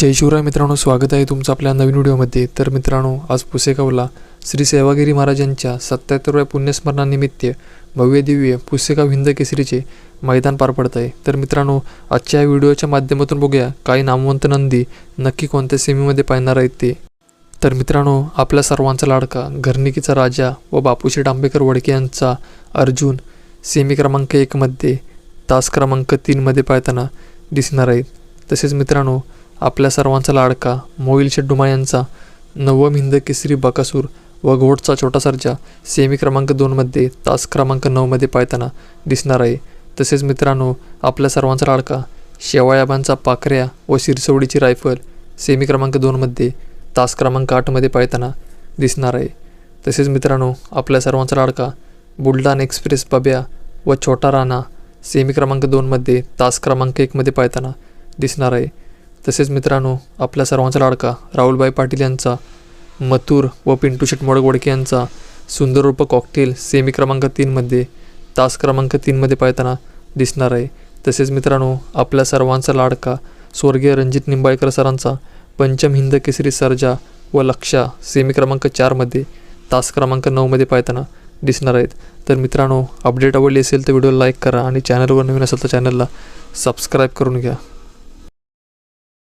जय शिवराय मित्रांनो स्वागत आहे तुमचं आपल्या नवीन व्हिडिओमध्ये. तर मित्रांनो आज पुसेगावला श्री सेवागिरी महाराजांच्या सत्याहत्तरव्या पुण्यस्मरणानिमित्त भव्य दिव्य पुसेगाव हिंद केसरीचे मैदान पार पडत आहे. तर मित्रांनो आजच्या या व्हिडिओच्या माध्यमातून बघूया काही नामवंत नंदी नक्की कोणत्या सेमीमध्ये पाहणार आहेत ते. तर मित्रांनो आपल्या सर्वांचा लाडका घरनिकीचा राजा व बापूशी डांबेकर वडके यांचा अर्जुन सेमी क्रमांक एकमध्ये तास क्रमांक तीनमध्ये पाहताना दिसणार आहेत. तसेच मित्रांनो आपल्या सर्वांचा लाडका मोईल शेड्डुमा यांचा नवम हिंद केसरी बकासूर व घोटचा छोटा सर्जा सेमी क्रमांक दोनमध्ये तास क्रमांक नऊमध्ये पाहताना दिसणार आहे. तसेच मित्रांनो आपल्या सर्वांचा लाडका शेवायाबांचा पाखऱ्या व शिरसवडीची रायफल सेमी क्रमांक दोनमध्ये तास क्रमांक आठमध्ये पाहताना दिसणार आहे. तसेच मित्रांनो आपल्या सर्वांचा लाडका बुलढाण एक्सप्रेस बब्या व छोटा राणा सेमी क्रमांक दोनमध्ये तास क्रमांक एकमध्ये पाहताना दिसणार आहे. तसेच मित्रांनो आपल्या सर्वांचा लाडका राहुलबाई पाटील यांचा मथुर व पिंटू शेट मोडगवडके यांचा सुंदर रूप कॉकटेल सेमी क्रमांक तीनमध्ये तास क्रमांक तीनमध्ये पाहताना दिसणार आहे. तसेच मित्रांनो आपल्या सर्वांचा लाडका स्वर्गीय रणजित निंबाळकर सरांचा पंचम हिंद केसरी सर्जा व लक्षा सेमी क्रमांक चारमध्ये तास क्रमांक नऊमध्ये पाहताना दिसणार आहेत. तर मित्रांनो अपडेट आवडली असेल तर व्हिडिओला लाईक करा आणि चॅनलवर नवीन असेल तर चॅनलला सबस्क्राईब करून घ्या.